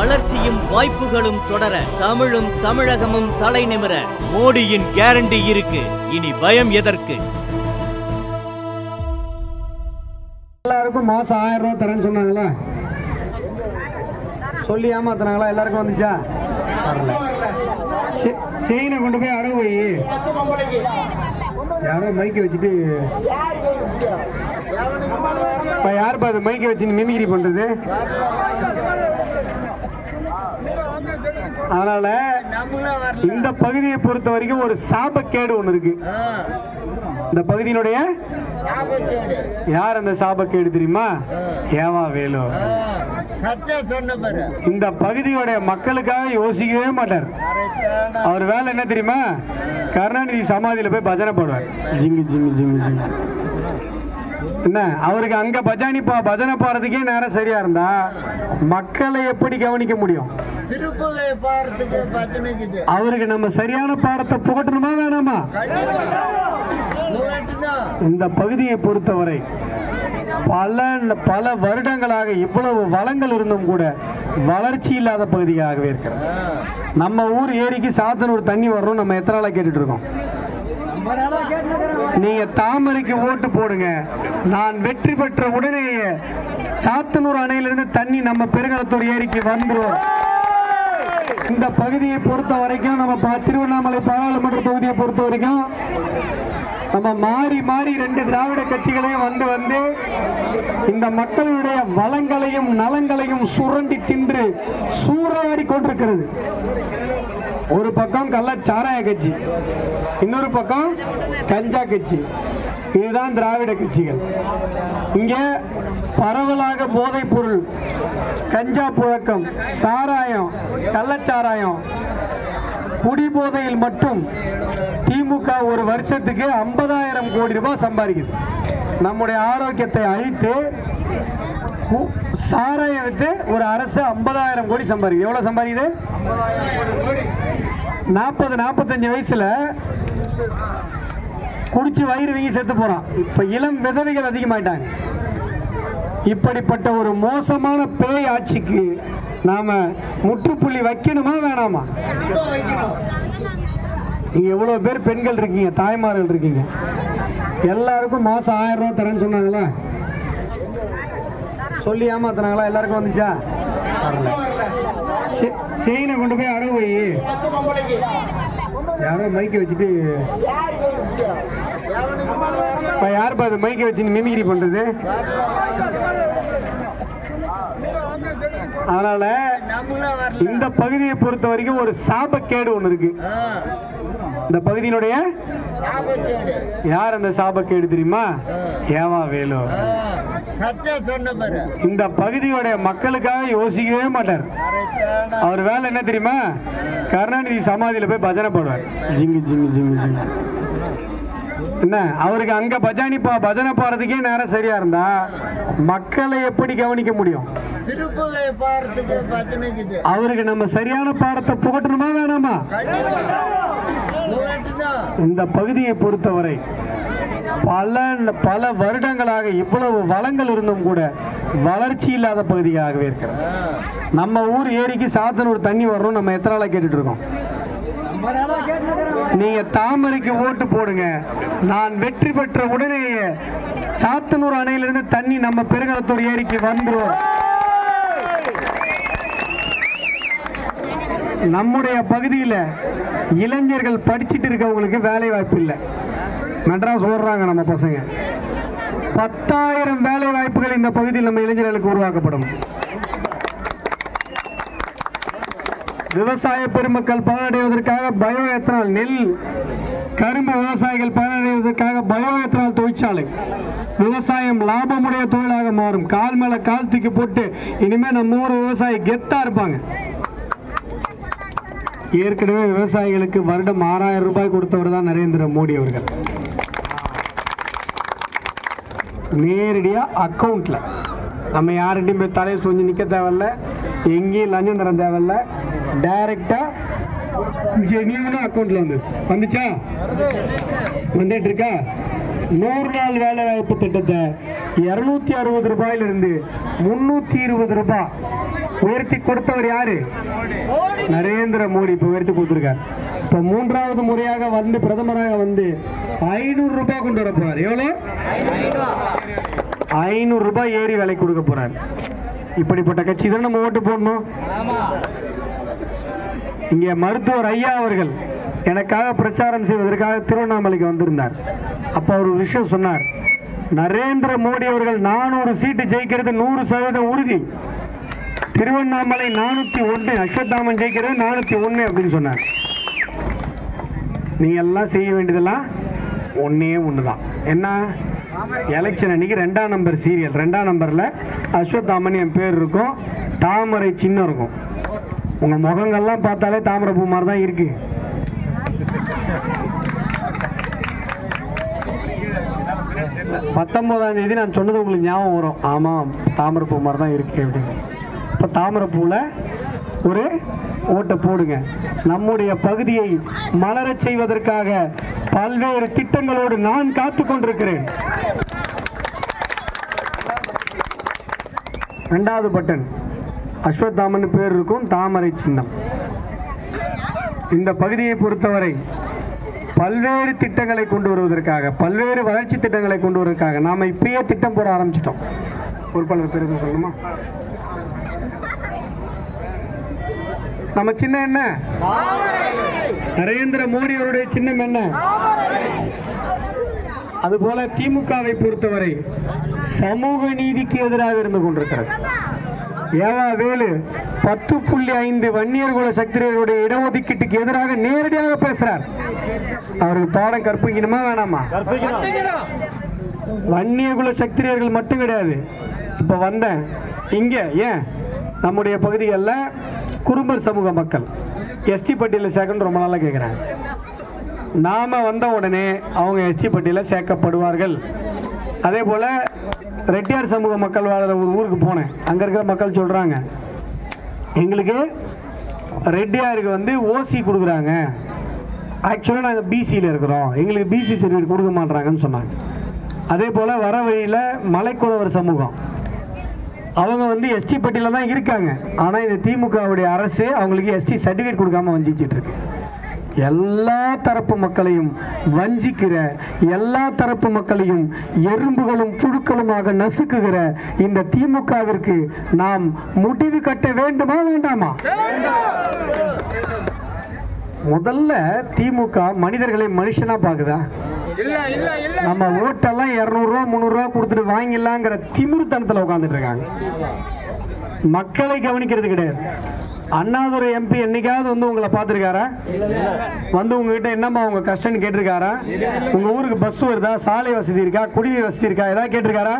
வளர்ச்சியும் வாய்ப்புகளும் தொடர தமிழும் தமிழகமும் தலை நிமிர மோடியின் கேரண்டி இருக்கு. இனி பயம் எதற்கு? எல்லாருக்கும் மாசம் ஆயிரம் ரூபா தரேன்னு சொன்னாங்களா. சொல்லி ஏமாத்துனாங்களா? எல்லாருக்கும் வந்துச்சா? வரல. செ- செயினை கொண்டு போய் அடவு வை. யாரோ மைக்கை வச்சுட்டு இப்போ யாருப்பா அது மைக்கை வச்சு மிமிகிரி பண்ணுறது அதனால இந்த பகுதியை பொறுத்த வரைக்கும் ஒரு சாபக்கேடு ஒன்று இருக்கு. இந்த பகுதியினுடைய யார் அந்த சாபக்கேடு தெரியுமா? ஏவா வேலு. இந்த பகுதியோட மக்களுக்காக யோசிக்கவே மாட்டார். அவர் வேலை என்ன தெரியுமா? கருணாநிதி சமாதியில போய் பஜனை பாடுவார். ஜிங்கு ஜிங்கு ஜிங்கு ஜிங்கு. என்ன? அவருக்கு அங்க பஜானி பா பஜனை பாடுறதுக்கே நேரம் சரியா இருந்தா மக்களை எப்படி கவனிக்க முடியும்? அவருக்கு நம்ம சரியான பாடத்தை புகட்டணுமா வேணாமா? இந்த பகுதியை பொறுத்தவரை பல பல வருடங்களாக இவ்வளவு வளங்கள் இருந்தும் கூட வளர்ச்சி இல்லாத பகுதியாகவே இருக்கிறது. நம்ம ஊர் ஏரிக்கு சாத்தனூர் தண்ணி வரணும் நம்ம எத்தனை நாளா கேட்டுட்டு இருக்கோம்? நீங்க தாமரைக்கு ஓட்டு போடுங்க. நான் வெற்றி பெற்ற உடனேயே சாத்தனூர் அணையிலிருந்து தண்ணி நம்ம பெருங்கலத்தூர் ஏரிக்கு வந்துடும் இந்த பகுதியை பொறுத்த வரைக்கும் நம்ம திருவண்ணாமலை பாராளுமன்ற தொகுதியை பொறுத்த வரைக்கும் நம்ம மாறி மாறி ரெண்டு திராவிட கட்சிகளையும் வந்து வந்து இந்த மக்களுடைய வளங்களையும் நலங்களையும் சுரண்டி தின்று சூறையாடி கொண்டிருக்கிறது. ஒரு பக்கம் கள்ள சாராய கட்சி இன்னொரு பக்கம் கஞ்சா கட்சி. இதுதான் திராவிட கட்சிகள். இங்கே பரவலாக போதைப் பொருள் கஞ்சா புழக்கம் சாராயம் கள்ளச்சாராயம் குடிபோதையில் மட்டும் திமுக ஒரு வருஷத்துக்கு ஐம்பதாயிரம் கோடி ரூபாய் சம்பாதிக்குது. நம்முடைய ஆரோக்கியத்தை அழித்து சாராயம் வித்து ஒரு அரசு ஐம்பதாயிரம் கோடி சம்பாதிக்குது. எவ்வளோ சம்பாதிக்குது? நாற்பது நாற்பத்தஞ்சு வயசில் குடிச்சு வயிறு வீங்கி செத்து போகிறான் இப்போ இளம் விதவைகள் அதிகமாயிட்டாங்க. இப்படிப்பட்ட ஒரு மோசமான பேய் ஆட்சிக்கு நாம் முற்றுப்புள்ளி வைக்கணுமா வேணாமா? நீங்கள் எவ்வளோ பேர் பெண்கள் இருக்கீங்க தாய்மார்கள் இருக்கீங்க. எல்லாருக்கும் மாதம் ஆயிரம் ரூபா தரேன்னு சொன்னாங்களா சொல்லி ஏமாத்துனாங்களா? எல்லாருக்கும் வந்துச்சா? வரல. செயினை கொண்டு போய் அடவு வை. யாரோ மைக்கை வச்சுட்டு இப்போ யாருப்பா அது மைக்கை வச்சு மிமிகிரி பண்றது? அதனால இந்த பகுதியை பொறுத்த வரைக்கும் ஒரு சாபக்கேடு ஒன்று இருக்கு. இந்த பகுதியினுடைய யார் அந்த சாபக்கேடு தெரியுமா? ஏவா வேலு. இந்த பகுதியோட மக்களுக்காக யோசிக்கவே மாட்டார். அவர் வேலை என்ன தெரியுமா? கருணாநிதி சமாதியில போய் பஜனை பாடுவார். ஜிங்கு ஜிங்கு ஜிங்கு ஜிங்கு. என்ன? அவருக்கு அங்க பஜானி பா பஜனை பாடுறதுக்கே நேரம் சரியா இருந்தா மக்களை எப்படி கவனிக்க முடியும்? அவருக்கு நம்ம சரியான பாடத்தை புகட்டணுமா வேணாமா? இந்த பகுதியை பொறுத்தவரை பல பல வருடங்களாக இவ்வளவு வளங்கள் இருந்தும் கூட வளர்ச்சி இல்லாத பகுதியாகவே இருக்கிறது. நம்ம ஊர் ஏரிக்கு சாத்தனூர் தண்ணி வரணும் நம்ம எத்தனை நாளாக கேட்டுட்டு இருக்கோம் நீங்க தாமரைக்கு ஓட்டு போடுங்க. நான் வெற்றி பெற்ற உடனேயே சாத்தனூர் அணையிலிருந்து தண்ணி நம்ம பெருங்கலத்தூர் ஏரிக்கு வந்துடும் நம்முடைய பகுதியில் இளைஞர்கள் படிச்சுட்டு இருக்கவங்களுக்கு வேலை வாய்ப்பு இல்லை. மெட்ராஸ் ஓடுறாங்க நம்ம பசங்க. பத்தாயிரம் வேலை வாய்ப்புகள் இந்த பகுதியில் நம்ம இளைஞர்களுக்கு உருவாக்கப்படும். விவசாய பெருமக்கள் பயனடைவதற்காக பயோ எத்தனால் நெல் கரும்பு விவசாயிகள் பயனடைவதற்காக பயோ எத்தனால் தொழிற்சாலை. விவசாயம் லாபமுடைய தொழிலாக மாறும். கால் மேல கால் தூக்கி போட்டு இனிமே நம்ம ஊர் விவசாயி கெத்தா இருப்பாங்க. ஏற்கனவே விவசாயிகளுக்கு வருடம் ஆறாயிரம் ரூபாய் கொடுத்தவர் தான் நரேந்திர மோடி அவர்கள். நேரடியாக அக்கௌண்ட்டில் நம்ம யார்கிட்டையும் போய் தலையை சொஞ்சு நிற்க தேவையில்ல. எங்கேயும் லஞ்சம் தர தேவையில்ல. டைரெக்டாக ஜெனியூனாக அக்கௌண்ட்டில் வந்து. வந்துச்சா? வந்துட்டு இருக்கா நூறு நாள் வேலை வாய்ப்பு திட்டத்தை இரநூத்தி அறுபது ரூபாயிலிருந்து முந்நூற்றி இருபது ரூபாய் உயர்த்தி கொடுத்தவர் யாரு? நரேந்திர மோடி இப்போ உயர்த்தி கொடுத்துருக்கார். இப்போ மூன்றாவது முறையாக வந்து பிரதமராக வந்து ஐநூறு ரூபாய் கொண்டு வர போறார். எவ்வளோ? ஐநூறு ரூபாய் ஏறி விலை கொடுக்க போறார். இப்படிப்பட்ட கட்சி தான் நம்ம ஓட்டு போடணும்? இங்கே மருத்துவர் ஐயா அவர்கள் எனக்காக பிரச்சாரம் செய்வதற்காக திருவண்ணாமலைக்கு வந்திருந்தார். அப்போ அவர் ஒரு விஷயம் சொன்னார். நரேந்திர மோடி அவர்கள் நானூறு சீட்டு ஜெயிக்கிறது நூறு சதவீதம் உறுதி. திருவண்ணாமலை நானூற்றி ஒன்று அஸ்வத்தாமன் ஜெயிக்கிறது நானூற்றி ஒன்று அப்படின்னு சொன்னார். நீங்கள் எல்லாம் செய்ய வேண்டியதெல்லாம் ஒன்றே ஒன்று தான் என்ன? எலெக்ஷன் அன்றைக்கி ரெண்டாம் நம்பர் சீரியல் ரெண்டாம் நம்பரில் அஸ்வத்தாமன் என் பேர் இருக்கும் தாமரை சின்னம் இருக்கும். உங்கள் முகங்கள்லாம் பார்த்தாலே தாமரை பூ மாதிரி தான் இருக்குது பத்தொன்பதாம் தேதி நான் சொன்னது உங்களுக்கு ஞாபகம் வரும். ஆமாம் தாமரை பூ மாதிரி தான் இருக்குது அப்படின்னு. தாமரைப்பூவில் தாமரை பூவில் ஒரு ஓட்டை போடுங்க. நம்முடைய பகுதியை மலரச் செய்வதற்காக பல்வேறு திட்டங்களோடு நான் காத்து கொண்டிருக்கிறேன். ரெண்டாவது பட்டன். அஸ்வத்தாமன் பேர் இருக்கும் தாமரை சின்னம். இந்த பகுதியை பொறுத்தவரை பல்வேறு திட்டங்களை கொண்டு வருவதற்காக பல்வேறு வளர்ச்சி திட்டங்களை கொண்டு வருவதற்காக நாம் இப்பயே திட்டம் போட ஆரம்பிச்சிட்டோம். பொறுப்பாளர் பேர் சொல்லணுமா? நம்ம சின்னம் என்ன? நரேந்திர மோடி அவருடைய சின்னம் என்ன? அதுபோல திமுகவை பொறுத்தவரை சமூக நீதிக்கு எதிராக இருந்து கொண்டிருக்கிறது. ஏவா வேலு பத்து புள்ளி ஐந்து வன்னியர் குல சக்தியர்களுடைய இடஒதுக்கீட்டுக்கு எதிராக நேரடியாக பேசுறார். அவருக்கு பாடம் கற்பிக்கணுமா வேணாமா? வன்னிய குல சக்திரியர்கள் மட்டும் கிடையாது. இப்போ வந்தேன். இங்கே ஏன்? நம்முடைய பகுதிகளில் குறும்பர் சமூக மக்கள். எஸ்டி பட்டியலில் சேர்க்கணும்னு ரொம்ப நாளாக கேட்குறாங்க நாம் வந்த உடனே அவங்க எஸ்டி பட்டியலில் சேர்க்கப்படுவார்கள். அதே போல் ரெட்டியார் சமூக மக்கள் வாழ்கிற ஒரு ஊருக்கு போனேன். அங்கே இருக்கிற மக்கள் சொல்கிறாங்க எங்களுக்கு ரெட்டியாருக்கு வந்து ஓசி கொடுக்குறாங்க. ஆக்சுவலாக நாங்கள் பிசியில் இருக்கிறோம். எங்களுக்கு பிசி சர்டிஃபிகேட் கொடுக்க மாட்றாங்கன்னு சொன்னாங்க. அதே போல் வர வழியில் மலைக்குறவர் சமூகம். அவங்க வந்து எஸ்டி பட்டியலில் தான் இருக்காங்க. ஆனால் இந்த திமுகவுடைய அரசு அவங்களுக்கு எஸ்டி சர்டிஃபிகேட் கொடுக்காம வஞ்சிச்சுட்டு இருக்கு. எல்லா தரப்பு மக்களையும் வஞ்சிக்கிற எல்லா தரப்பு மக்களையும் எறும்புகளும் புழுக்களுமாக நசுக்குகிற இந்த திமுகவிற்கு நாம் முடிவு கட்ட வேண்டுமா வேண்டாமா? முதல்ல திமுக மனிதர்களை மனுஷனா பாக்குதா? நம்ம ஓட்டெல்லாம் இரநூறுவா முந்நூறுரூவா கொடுத்துட்டு வாங்கிடலாங்கிற திமிருத்தனத்தில் உட்காந்துட்டு இருக்காங்க மக்களை கவனிக்கிறது கிடையாது. அண்ணாதுரை எம்பி என்னைக்காவது வந்து உங்களை பார்த்துருக்காரா? வந்து உங்ககிட்ட என்னம்மா உங்க கஷ்டம்னு கேட்டிருக்காரா? உங்க ஊருக்கு பஸ் வருதா? சாலை வசதி இருக்கா? குடிநீர் வசதி இருக்கா? ஏதாவது கேட்டிருக்காரா?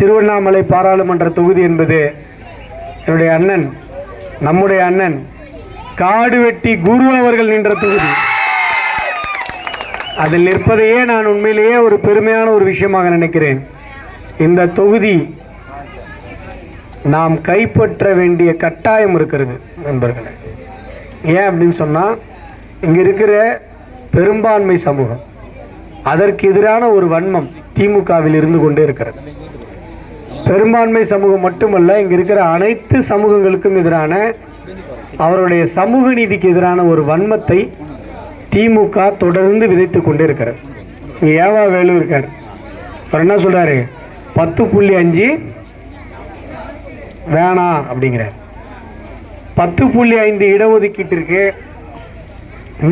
திருவண்ணாமலை பாராளுமன்ற தொகுதி என்பது என்னுடைய அண்ணன் நம்முடைய அண்ணன் காடு வெட்டி குரு அவர்கள் நின்ற தொகுதி. அதில் நிற்பதையே நான் உண்மையிலேயே ஒரு பெருமையான ஒரு விஷயமாக நினைக்கிறேன். இந்த தொகுதி நாம் கைப்பற்ற வேண்டிய கட்டாயம் இருக்கிறது நண்பர்களே. ஏன் அப்படின்னு சொன்னால் இங்கே இருக்கிற பெரும்பான்மை சமூகம் அதற்கு எதிரான ஒரு வன்மம் திமுகவில் இருந்து கொண்டே இருக்கிறது. பெரும்பான்மை சமூகம் மட்டுமல்ல இங்கே இருக்கிற அனைத்து சமூகங்களுக்கும் எதிரான அவருடைய சமூக நீதிக்கு எதிரான ஒரு வன்மத்தை திமுக தொடர்ந்து விதைத்து கொண்டே இருக்கிறார் இங்கே ஏவா வேலு இருக்கார். அவர் என்ன சொல்கிறாரு பத்து புள்ளி அஞ்சு வேணாம் அப்படிங்கிறார். பத்து புள்ளி ஐந்து இடஒதுக்கீட்டிற்கு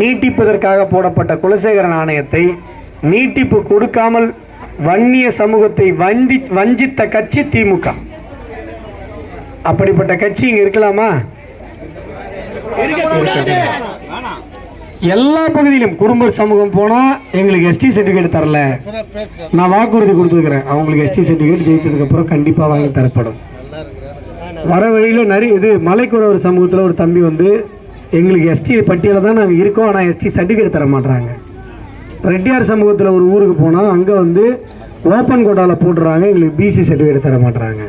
நீட்டிப்பதற்காக போடப்பட்ட குலசேகரன் ஆணையத்தை நீட்டிப்பு கொடுக்காமல் வன்னிய சமூகத்தை வந்தி வஞ்சித்த கட்சி திமுக. அப்படிப்பட்ட கட்சி இங்கே இருக்கலாமா? எல்லா பகுதியிலும் குடும்ப சமூகம் போனால் எங்களுக்கு எஸ்டி சர்டிஃபிகேட் தரல. நான் வாக்குறுதி கொடுத்துருக்குறேன். அவங்களுக்கு எஸ்டி சர்டிஃபிகேட் ஜெயிச்சதுக்கப்புறம் கண்டிப்பாக வாங்கி தரப்படும். வர வழியில் நிறைய இது மலைக்குறவர் சமூகத்தில் ஒரு தம்பி வந்து எங்களுக்கு எஸ்டி பட்டியலில் தான் நாங்கள் இருக்கோம். ஆனால் எஸ்டி சர்டிஃபிகேட் தர மாட்டுறாங்க ரெட்டியார் சமூகத்தில் ஒரு ஊருக்கு போனால் அங்கே வந்து ஓப்பன் கோட்டாவில் போட்டுறாங்க. எங்களுக்கு பிசி சர்டிஃபிகேட் தர மாட்டுறாங்க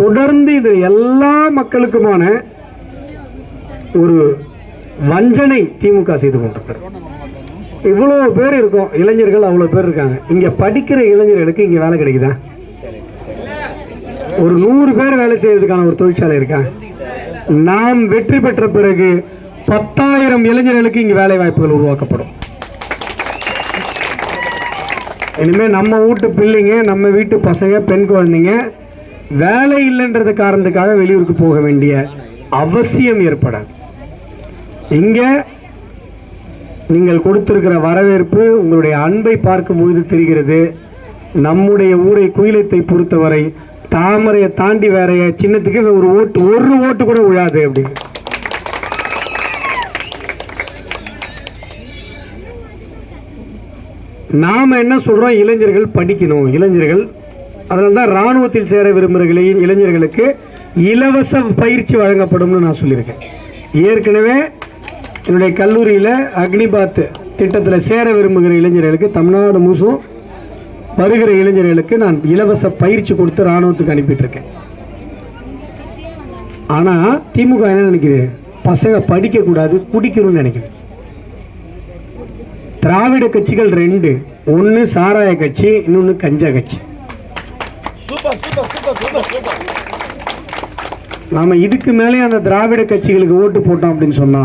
தொடர்ந்து இது எல்லா மக்களுக்குமான ஒரு வஞ்சனை திமுக செய்து கொண்டிருக்கிறது. இவ்வளோ பேர் இருக்கோம். இளைஞர்கள் அவ்வளோ பேர் இருக்காங்க. இங்கே படிக்கிற இளைஞர்களுக்கு இங்கே வேலை கிடைக்குதா? ஒரு நூறு பேர் வேலை செய்யறதுக்கான ஒரு தொழிற்சாலை இருக்கா? நாம் வெற்றி பெற்ற பிறகு பத்தாயிரம் இளைஞர்களுக்கு இங்கே வேலை வாய்ப்புகள் உருவாக்கப்படும். இனிமே நம்ம வீட்டு பிள்ளைங்க நம்ம வீட்டு பசங்க பெண் குழந்தைங்க வேலை இல்லைன்றது காரணத்துக்காக வெளியூருக்கு போக வேண்டிய அவசியம் ஏற்படாது. இங்கே நீங்கள் கொடுத்திருக்கிற வரவேற்பு உங்களுடைய அன்பை பார்க்கும் பொழுது தெரிகிறது. நம்முடைய ஊரை குயிலத்தை பொறுத்தவரை தாமரையை தாண்டி வேற சின்னத்துக்கு ஒரு ஓட்டு ஒரு ஓட்டு கூட விழாது அப்படின்னு நாம் என்ன சொல்கிறோம் இளைஞர்கள் படிக்கணும். இளைஞர்கள் அதனால தான் இராணுவத்தில் சேர விரும்புகிற இளைஞர்களுக்கு இலவச பயிற்சி வழங்கப்படும்னு நான் சொல்லியிருக்கேன். ஏற்கனவே என்னுடைய கல்லூரியில் அக்னிபாத் திட்டத்தில் சேர விரும்புகிற இளைஞர்களுக்கு தமிழ்நாடு முழுசும் வருகிற இளைஞர்களுக்கு நான் இலவச பயிற்சி கொடுத்து இராணுவத்துக்கு அனுப்பிட்டு இருக்கேன் ஆனால் திமுக என்ன நினைக்குது? பசங்க படிக்கக்கூடாது குடிக்கணும்னு நினைக்குது. திராவிட கட்சிகள் ரெண்டு. ஒன்று சாராய கட்சி இன்னொன்று கஞ்சா கட்சி. நாம இதுக்கு மேலே அந்த திராவிட கட்சிகளுக்கு ஓட்டு போட்டோம் அப்படின்னு சொன்னா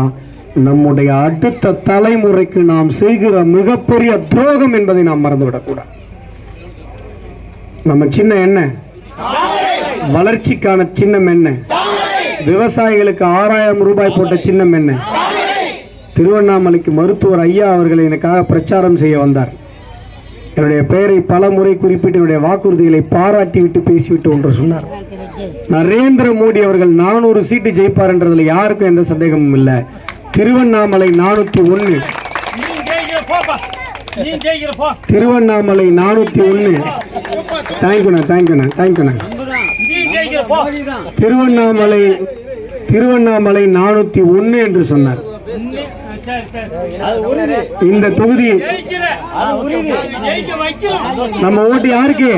நம்முடைய அடுத்த தலைமுறைக்கு நாம் செய்கிற மிகப்பெரிய துரோகம் என்பதை நாம் மறந்துவிடக்கூடாது. நம்ம சின்ன என்ன? வளர்ச்சிக்கான சின்னம் என்ன? விவசாயிகளுக்கு ஆறாயிரம் ரூபாய் போட்ட சின்னம் என்ன? திருவண்ணாமலைக்கு மருத்துவர் ஐயா அவர்கள் எனக்காக பிரச்சாரம் செய்ய வந்தார். என்னுடைய பெயரை பல முறை குறிப்பிட்டு என்னுடைய வாக்குறுதிகளை பாராட்டி விட்டு பேசிவிட்டு ஒன்று சொன்னார். நரேந்திர மோடி அவர்கள் நானூறு சீட்டு ஜெயிப்பார் என்றதுல யாருக்கும் எந்த சந்தேகமும் இல்லை. திருவண்ணாமலை நானூத்தி ஒன்று திருவண்ணாமலை நானூத்தி ஒன்று தேங்க்யூண்ணா தேங்க்யூண்ணா தேங்க்யூண்ணா திருவண்ணாமலை திருவண்ணாமலை நானூத்தி ஒன்று என்று சொன்னார். இந்த தொகுதி நம்ம ஓட்டு யாருக்கு?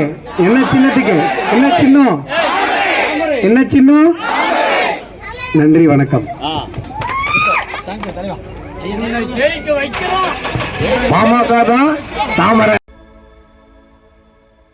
என்ன சின்னத்துக்கு? என்ன சின்னம்? என்ன சின்னம்? நன்றி வணக்கம். பாமக தான் தாமரை.